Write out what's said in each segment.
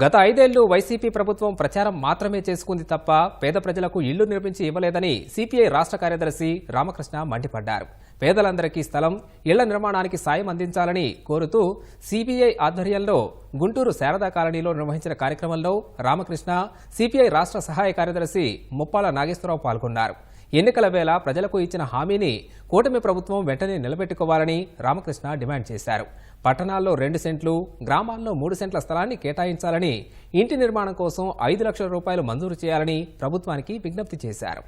గత ఐదేళ్ళు వైసీపీ ప్రభుత్వం ప్రచారం మాత్రమే చేసుకుంది తప్ప పేద ప్రజలకు ఇళ్ళు నిర్మించి ఇవ్వలేదని సిపిఐ రాష్ట్ర కార్యదర్శి రామకృష్ణ మండిపడ్డారు. పేదలందరికీ స్థలం ఇళ్ళ నిర్మాణానికి సాయం అందించాలని కోరుతూ సిపిఐ ఆధ్వర్యంలో గుంటూరు శారదా కాలనీలో నిర్వహించిన కార్యక్రమంలో రామకృష్ణ సిపిఐ రాష్ట్ర సహాయ కార్యదర్శి ముప్పాల నాగేశ్వరరావు పాల్గొన్నారు. ఎన్నికల వేళ ప్రజలకు ఇచ్చిన హామీని కూటమి ప్రభుత్వం వెంటనే నిలబెట్టుకోవాలని రామకృష్ణ డిమాండ్ చేశారు. పట్టణాల్లో రెండు సెంట్లు గ్రామాల్లో మూడు సెంట్ల స్థలాన్ని కేటాయించాలని ఇంటి నిర్మాణం కోసం ఐదు లక్షల రూపాయలు మంజూరు చేయాలని ప్రభుత్వానికి విజ్ఞప్తి చేశారు.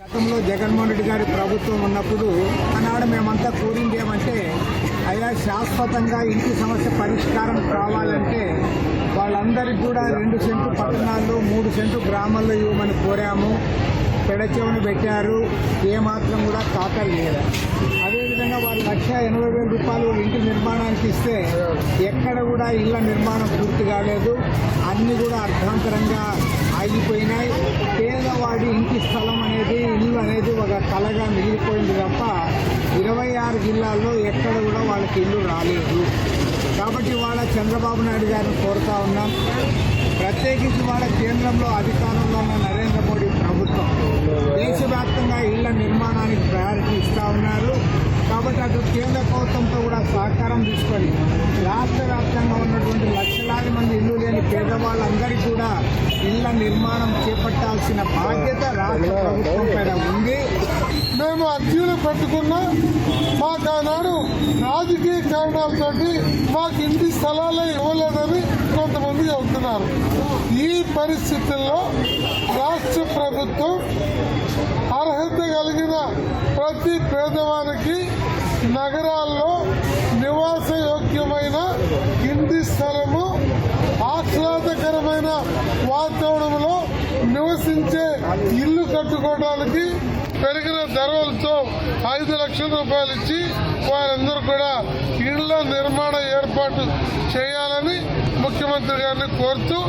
గతంలో జగన్మోహన్ రెడ్డి గారి ప్రభుత్వం ఉన్నప్పుడు ఆనాడు మేమంతా కోరింది ఏమంటే అయ్యా శాశ్వతంగా ఇంటి సమస్య పరిష్కారం కావాలంటే వాళ్ళందరికీ కూడా రెండు సెంట్లు పట్టణాల్లో మూడు సెంటు గ్రామాల్లో ఇవ్వమని కోరాము. పెడచెవును పెట్టారు. ఏమాత్రం కూడా కాకలు లేదు. అదేవిధంగా వారు లక్ష ఎనభై వేల రూపాయలు ఇంటి నిర్మాణానికి ఇస్తే ఎక్కడ కూడా ఇళ్ళ నిర్మాణం పూర్తి కాలేదు. అన్ని కూడా అర్థాంతరంగా ఆగిపోయినాయి. పేదవాడి ఇంటి స్థలం అనేది ఇల్లు అనేది ఒక కళగా మిగిలిపోయింది తప్ప ఇరవై ఆరు జిల్లాల్లో ఎక్కడ కూడా వాళ్ళకి ఇల్లు రాలేదు. కాబట్టి వాళ్ళ చంద్రబాబు నాయుడు గారిని కోరుతా ఉన్నాం. ప్రత్యేకించి వాళ్ళ కేంద్రంలో అధికారంలో ఉన్న నరేంద్ర మోడీ ప్రభుత్వం దేశవ్యాప్తంగా ఇళ్ళ నిర్మాణానికి ప్రయారిటీ ఇస్తా ఉన్నారు. కాబట్టి అటు కేంద్ర ప్రభుత్వంతో కూడా సహకారం తీసుకొని రాష్ట్ర వ్యాప్తంగా ఉన్నటువంటి లక్షలాది మంది ఇల్లు లేని పేదవాళ్ళందరికీ కూడా ఇళ్ళ నిర్మాణం చేపట్టాల్సిన బాధ్యత రాష్ట్ర ప్రభుత్వం పైన ఉంది. మేము అర్జీలు పెట్టుకున్నా. మాకు ఆనాడు రాజకీయ కారణాలతోటి మాకు ఇంటి స్థలాలు ఇవ్వలేదని కొంతమంది చెబుతున్నారు. ఈ పరిస్థితుల్లో రాష్ట్ర ప్రభుత్వం అర్హత కలిగిన ప్రతి పేదవానికి నగరాల్లో నివాస యోగ్యమైన ఇంటి స్థలము ఆహ్లాదకరమైన వాతావరణంలో నివసించే ఇల్లు కట్టుకోవడానికి పెరిగిన ధరలతో ఐదు లక్షల రూపాయలు ఇచ్చి వారందరూ కూడా ఇళ్ళ నిర్మాణ ఏర్పాటు చేయాలని ముఖ్యమంత్రి గారిని కోరుతూ